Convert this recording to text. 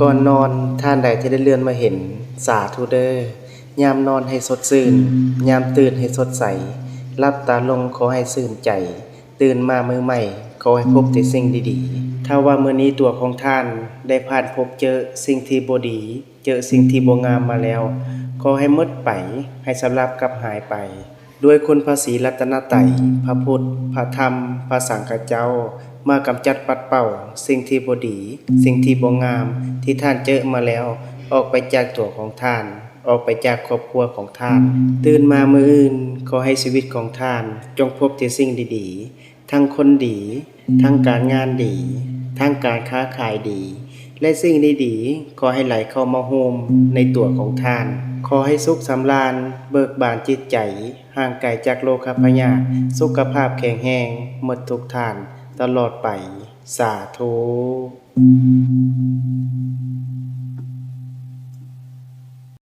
ก่อนนอนท่านใดที่ได้เลื่อนมาเห็นสาธุเดอ้อยามนอนให้สดชื่น ยามตื่นให้สดใสหลับตาลงขอให้ชื่นใจ ตื่นมามื้อใหม่ขอให้พบแต่สิ่งดีๆ ถ้าว่ามื้อนี้ตัวของท่านได้ผ่านพบเจอสิ่งที่บ่ดี เจอสิ่งที่บ่งามมาแล้วขอให้หมดไปให้สำรับกลับหายไป ด้วยคุณพระศรีรัตนตรัยพระพุทธ พระธรรม พระสังฆเจ้า มากำจัดปัดเป่า สิ่งที่บดี สิ่งที่บ่งาม ที่ท่านเจอมาแล้ว ออกไปจากตัวของท่าน ออกไปจากครอบครัวของท่าน ตื่นมามืออื่นขอให้ชีวิตของท่าน จงพบแต่สิ่งดีๆ ทั้งคนดี ทั้งการงานดี ทั้งการค้าขายดี และสิ่งดีๆขอให้ไหลเข้ามาโฮมในตัวของท่านขอให้สุขสำราญเบิกบานจิตใจ ห่างไกลจากโลกพยาธิสุขภาพแข็งแรงหมดทุกท่าน ตลอดไปสาธุ